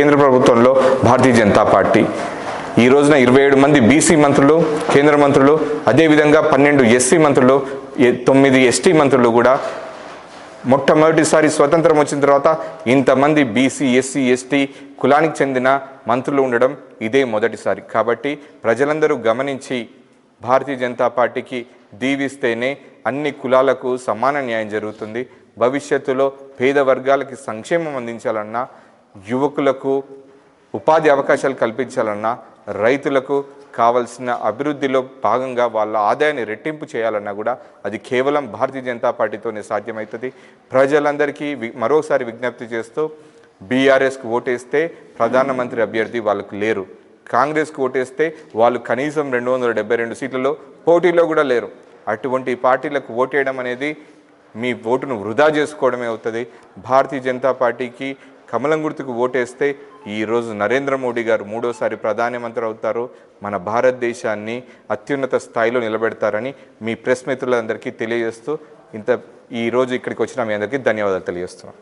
కేంద్ర ప్రభుత్వంలో భారతీయ జనతా పార్టీ. ఈ రోజున ఇరవై ఏడు మంది బీసీ మంత్రులు కేంద్ర మంత్రులు అదేవిధంగా పన్నెండు ఎస్సీ మంత్రులు ఎ- తొమ్మిది ఎస్టీ మంత్రులు కూడా మొట్టమొదటిసారి స్వతంత్రం వచ్చిన తర్వాత ఇంతమంది బీసీ ఎస్సీ ఎస్టీ కులానికి చెందిన మంత్రులు ఉండడం ఇదే మొదటిసారి. కాబట్టి ప్రజలందరూ గమనించి భారతీయ జనతా పార్టీకి దీవిస్తేనే అన్ని కులాలకు సమాన న్యాయం జరుగుతుంది. భవిష్యత్తులో పేద వర్గాలకి సంక్షేమం అందించాలన్నా యువకులకు ఉపాధి అవకాశాలు కల్పించాలన్నా రైతులకు కావలసిన అభివృద్ధిలో భాగంగా వాళ్ళ ఆదాయాన్ని రెట్టింపు చేయాలన్నా కూడా అది కేవలం భారతీయ జనతా పార్టీతోనే సాధ్యమవుతుంది. ప్రజలందరికీ మరోసారి విజ్ఞప్తి చేస్తూ బీఆర్ఎస్కి ఓటేస్తే ప్రధానమంత్రి అభ్యర్థి వాళ్ళకు లేరు. కాంగ్రెస్కి ఓటేస్తే వాళ్ళు కనీసం రెండు వందల డెబ్బై రెండు సీట్లలో పోటీలో కూడా లేరు. అటువంటి పార్టీలకు ఓటేయడం అనేది మీ ఓటును వృధా చేసుకోవడమే అవుతుంది. భారతీయ జనతా పార్టీకి కమలం గుర్తుకు ఓటేస్తే ఈరోజు నరేంద్ర మోడీ గారు మూడోసారి ప్రధానమంత్రి అవుతారు. మన భారతదేశాన్ని అత్యున్నత స్థాయిలో నిలబెడతారని మీ ప్రెస్ మిత్రులందరికీ తెలియజేస్తూ ఇంత ఈరోజు ఇక్కడికి వచ్చిన మీ అందరికీ ధన్యవాదాలు తెలియజేస్తున్నాను